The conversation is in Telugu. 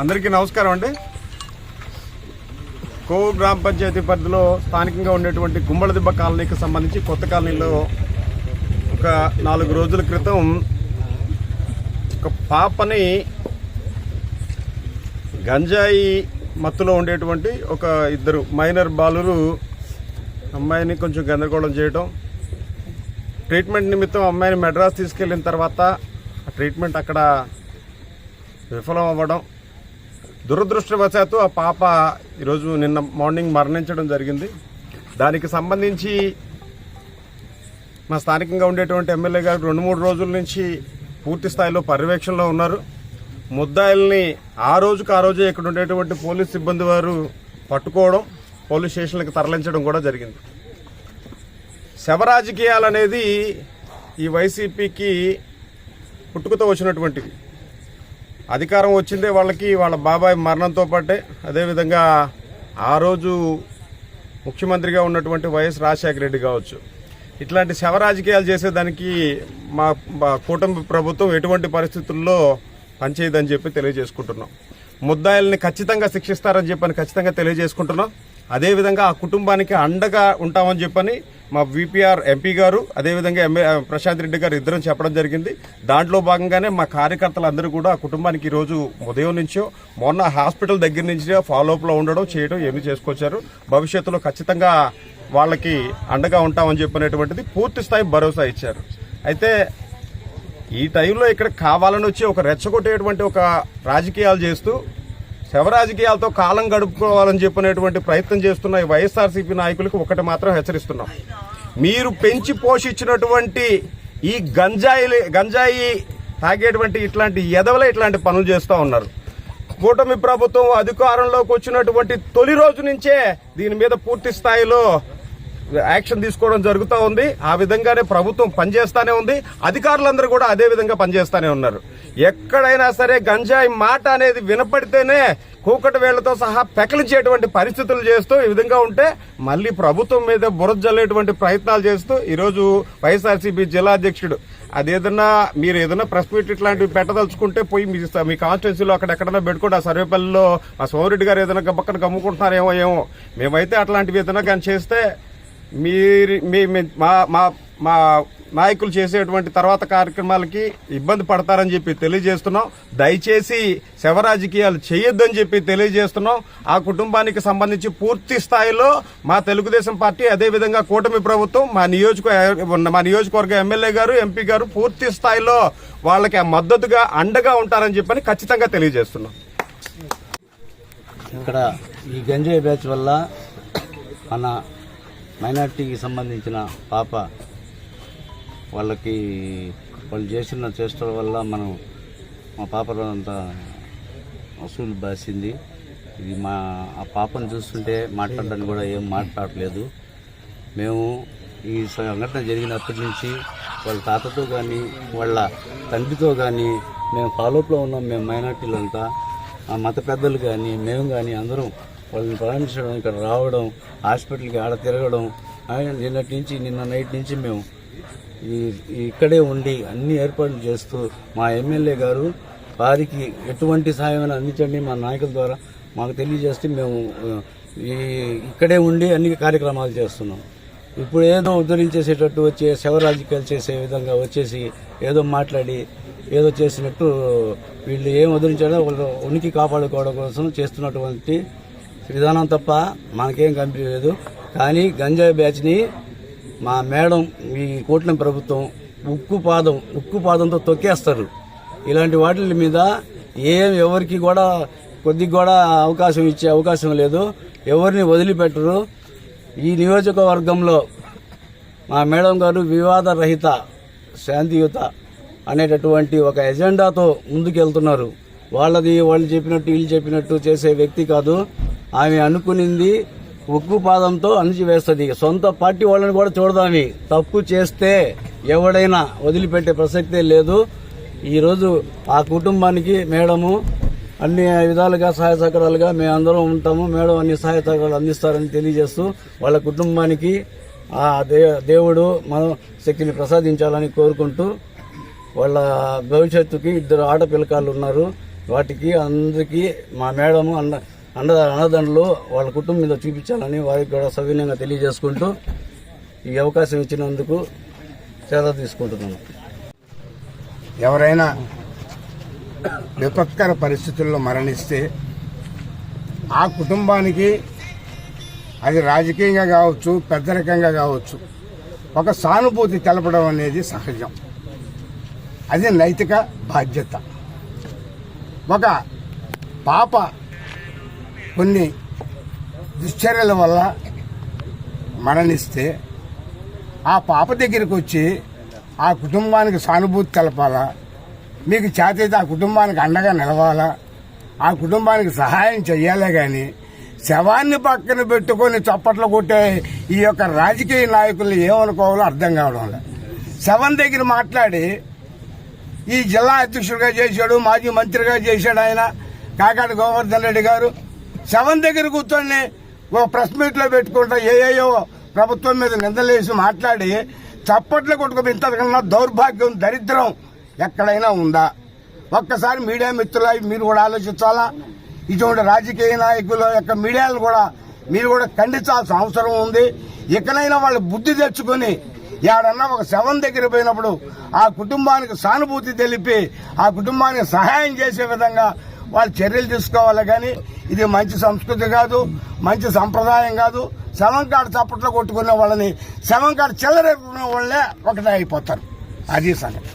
అందరికీ నమస్కారం అండి. కోవు గ్రామ పంచాయతీ పరిధిలో స్థానికంగా ఉండేటువంటి గుమ్మడిదిబ్బ కాలనీకి సంబంధించి కొత్త కాలనీలో ఒక నాలుగు రోజుల క్రితం ఒక పాపని గంజాయి మత్తులో ఉండేటువంటి ఒక ఇద్దరు మైనర్ బాలురు అమ్మాయిని కొంచెం గందరగోళం చేయటం ట్రీట్మెంట్ నిమిత్తం అమ్మాయిని మెడ్రాస్ తీసుకెళ్ళిన తర్వాత ఆ ట్రీట్మెంట్ అక్కడ విఫలం అవ్వడం దురదృష్టవశాత్తు ఆ పాప ఈరోజు నిన్న మార్నింగ్ మరణించడం జరిగింది. దానికి సంబంధించి మా స్థానికంగా ఉండేటువంటి ఎమ్మెల్యే గారు రెండు మూడు రోజుల నుంచి పూర్తి స్థాయిలో పర్యవేక్షణలో ఉన్నారు. ముద్దాయిల్ని ఆ రోజుకు ఆ రోజే ఇక్కడ ఉండేటువంటి పోలీస్ సిబ్బంది వారు పట్టుకోవడం పోలీస్ స్టేషన్లకు తరలించడం కూడా జరిగింది. శవ రాజకీయాలు అనేది ఈ వైసీపీకి పుట్టుకతో వచ్చినటువంటివి. అధికారం వచ్చిందే వాళ్ళకి వాళ్ళ బాబాయ్ మరణంతో పాటే. అదేవిధంగా ఆ రోజు ముఖ్యమంత్రిగా ఉన్నటువంటి వైఎస్ రాజశేఖర రెడ్డి కావచ్చు. ఇట్లాంటి శవ రాజకీయాలు చేసేదానికి మా మా కూటమి ప్రభుత్వం ఎటువంటి పరిస్థితుల్లో పనిచేయదని చెప్పి తెలియజేసుకుంటున్నాం. ముద్దాయిల్ని ఖచ్చితంగా శిక్షిస్తారని చెప్పని ఖచ్చితంగా తెలియజేసుకుంటున్నాం. అదేవిధంగా ఆ కుటుంబానికి అండగా ఉంటామని చెప్పని మా విపిఆర్ ఎంపీ గారు అదేవిధంగా ఎంఏ ప్రశాంత్ రెడ్డి గారు ఇద్దరం చెప్పడం జరిగింది. దాంట్లో భాగంగానే మా కార్యకర్తలందరూ కూడా ఆ కుటుంబానికి ఈరోజు రోజు ఉదయం నుంచో మొన్న హాస్పిటల్ దగ్గర నుంచి ఫాలోఅప్లో ఉండడం చేయడం ఏమి చేసుకొచ్చారు. భవిష్యత్తులో ఖచ్చితంగా వాళ్ళకి అండగా ఉంటామని చెప్పినటువంటిది పూర్తి స్థాయి భరోసా ఇచ్చారు. అయితే ఈ టైంలో ఇక్కడ కావాలని వచ్చి ఒక రెచ్చగొట్టేటువంటి ఒక రాజకీయాలు చేస్తూ శవ రాజకీయాలతో కాలం గడుపుకోవాలని చెప్పినటువంటి ప్రయత్నం చేస్తున్న ఈ వైఎస్ఆర్సీపీ నాయకులకు ఒకటి మాత్రం హెచ్చరిస్తున్నాం. మీరు పెంచి పోషించినటువంటి ఈ గంజాయి గంజాయి తాగేటువంటి ఇట్లాంటి ఎదవలే ఇట్లాంటి పనులు చేస్తూ ఉన్నారు. కూటమి ప్రభుత్వం అధికారంలోకి వచ్చినటువంటి తొలి రోజు నుంచే దీని మీద పూర్తి స్థాయిలో యాక్షన్ తీసుకోవడం జరుగుతూ ఉంది. ఆ విధంగానే ప్రభుత్వం పనిచేస్తానే ఉంది. అధికారులందరూ కూడా అదే విధంగా పనిచేస్తానే ఉన్నారు. ఎక్కడైనా సరే గంజాయి మాట అనేది వినపడితేనే కూకటి వేళ్ళతో సహా పెకలించేటువంటి పరిస్థితులు చేస్తూ ఈ విధంగా ఉంటే మళ్ళీ ప్రభుత్వం మీద బురద జల్లేటువంటి ప్రయత్నాలు చేస్తూ ఈరోజు వైఎస్ఆర్సీపీ జిల్లా అధ్యక్షుడు అదేదన్నా మీరు ఏదైనా ప్రెస్ మీట్ ఇట్లాంటివి పెట్టదలుచుకుంటే పోయి మీ మీ కాన్స్టిట్యున్సీలో అక్కడ ఎక్కడైనా పెట్టుకోండి. ఆ సర్వేపల్లిలో మా సోమరెడ్డి గారు ఏదైనా పక్కన గమ్ముకుంటున్నారేమో ఏమో. మేమైతే అట్లాంటివి ఏదైనా కానీ చేస్తే మీరు మీ మా మా మా నాయకులు చేసేటువంటి తర్వాత కార్యక్రమాలకి ఇబ్బంది పడతారని చెప్పి తెలియజేస్తున్నాం. దయచేసి శవ రాజకీయాలు చేయొద్దని చెప్పి తెలియజేస్తున్నాం. ఆ కుటుంబానికి సంబంధించి పూర్తి స్థాయిలో మా తెలుగుదేశం పార్టీ అదేవిధంగా కూటమి ప్రభుత్వం మా నియోజక మా నియోజకవర్గ ఎమ్మెల్యే గారు ఎంపీ గారు పూర్తి స్థాయిలో వాళ్ళకి మద్దతుగా అండగా ఉంటారని చెప్పని ఖచ్చితంగా తెలియజేస్తున్నాం. ఇక్కడ ఈ గంజాయి బ్యాచ్ వల్ల మన మైనార్టీకి సంబంధించిన పాప వాళ్ళకి వాళ్ళు చేసిన చేష్టల వల్ల మనం మా పాపలో అంతా వసూలు బాసింది. ఇది మా ఆ పాపను చూస్తుంటే మాట్లాడడానికి కూడా ఏం మాట్లాడలేదు. మేము ఈ సంఘటన జరిగినప్పటి నుంచి వాళ్ళ తాతతో కానీ వాళ్ళ తండ్రితో కానీ మేము ఫాలోప్లో ఉన్నాం. మేము మైనార్టీలంతా ఆ మత పెద్దలు కానీ మేము కానీ అందరం వాళ్ళని పరామర్శించడం ఇక్కడ రావడం హాస్పిటల్కి ఆడ తిరగడం నిన్నటి నుంచి నిన్న నైట్ నుంచి మేము ఈ ఇక్కడే ఉండి అన్ని ఏర్పాట్లు చేస్తూ మా ఎమ్మెల్యే గారు వారికి ఎటువంటి సహాయం అందించండి మా నాయకుల ద్వారా. మాకు తెలియజేస్తే మేము ఈ ఇక్కడే ఉండి అన్ని కార్యక్రమాలు చేస్తున్నాం. ఇప్పుడు ఏదో ఉద్ధరించేసేటట్టు వచ్చే శవరాజకీయాలు చేసే విధంగా వచ్చేసి ఏదో మాట్లాడి ఏదో చేసినట్టు వీళ్ళు ఏం ఉద్ధరించాడో వాళ్ళు ఉనికి కాపాడుకోవడం కోసం చేస్తున్నటువంటి విధానం తప్ప మనకేం కనిపించలేదు కానీ గంజాయి బ్యాచ్ని మా మేడం ఈ కూటమి ప్రభుత్వం ఉక్కు పాదం ఉక్కు పాదంతో తొక్కేస్తారు. ఇలాంటి వాటి మీద ఏం ఎవరికి కూడా కొద్దిగా కూడా అవకాశం ఇచ్చే అవకాశం లేదు. ఎవరిని వదిలిపెట్టరు. ఈ నియోజకవర్గంలో మా మేడం గారు వివాద రహిత శాంతియుత అనేటటువంటి ఒక ఎజెండాతో ముందుకెళ్తున్నారు. వాళ్ళది వాళ్ళు చెప్పినట్టు వీళ్ళు చెప్పినట్టు చేసే వ్యక్తి కాదు. ఆమె అనుకునింది ఉక్కు పాదంతో అణిచివేస్తుంది. సొంత పార్టీ వాళ్ళని కూడా చూడదామి. తప్పు చేస్తే ఎవడైనా వదిలిపెట్టే ప్రసక్తే లేదు. ఈరోజు ఆ కుటుంబానికి మేడము అన్ని విధాలుగా సహాయ సహకారాలుగా మేమందరం ఉంటాము. మేడం అన్ని సహాయ సహకారాలు అందిస్తారని తెలియజేస్తూ వాళ్ళ కుటుంబానికి ఆ దే దేవుడు మన శక్తిని ప్రసాదించాలని కోరుకుంటూ వాళ్ళ భవిష్యత్తుకి ఇద్దరు ఆడపిల్లకాళ్ళు ఉన్నారు. వాటికి అందరికీ మా మేడము అన్న అండ అన్నదండలు వాళ్ళ కుటుంబం మీద చూపించాలని వారికి కూడా సవినయంగా తెలియజేసుకుంటూ ఈ అవకాశం ఇచ్చినందుకు చేత తీసుకుంటున్నాను. ఎవరైనా విపత్కర పరిస్థితుల్లో మరణిస్తే ఆ కుటుంబానికి అది రాజకీయంగా కావచ్చు పెద్దరికంగా కావచ్చు ఒక సానుభూతి తెలపడం అనేది సహజం. అది నైతిక బాధ్యత. ఒక పాప కొన్ని దుశ్చర్యల వల్ల మరణిస్తే ఆ పాప దగ్గరికి వచ్చి ఆ కుటుంబానికి సానుభూతి తెలపాలా? మీకు చేతైతే ఆ కుటుంబానికి అండగా నిలవాలా? ఆ కుటుంబానికి సహాయం చెయ్యాలే కానీ శవాన్ని పక్కన పెట్టుకొని చప్పట్లు కొట్టే ఈ యొక్క రాజకీయ నాయకులు ఏమనుకోవాలో అర్థం కావడం లేదు. శవం దగ్గర మాట్లాడి ఈ జిల్లా అధ్యక్షుడిగా చేశాడు మాజీ మంత్రిగా చేశాడు ఆయన కాకాడి గోవర్ధన్ రెడ్డి గారు. శవం దగ్గర కూర్చొని ఒక ప్రెస్ మీట్లో పెట్టుకుంటా ఏఏయో ప్రభుత్వం మీద నిందలేసి మాట్లాడి చప్పట్లు కొట్టుకుని ఇంతకన్నా దౌర్భాగ్యం దరిద్రం ఎక్కడైనా ఉందా? ఒక్కసారి మీడియా మిత్రులు మీరు కూడా ఆలోచించాలా? ఇటువంటి రాజకీయ నాయకుల యొక్క మీడియాను కూడా మీరు కూడా ఖండించాల్సిన అవసరం ఉంది. ఇకనైనా వాళ్ళు బుద్ధి తెచ్చుకొని ఏడన్నా ఒక శవం దగ్గర పోయినప్పుడు ఆ కుటుంబానికి సానుభూతి తెలిపి ఆ కుటుంబానికి సహాయం చేసే విధంగా వాళ్ళు చర్యలు తీసుకోవాలి. కానీ ఇది మంచి సంస్కృతి కాదు మంచి సంప్రదాయం కాదు. శవం కాడ చప్పట్లో కొట్టుకునే వాళ్ళని శవం కాడ చెల్లరేపుకునే వాళ్ళే ఒకటే అయిపోతారు. అది సంగతి.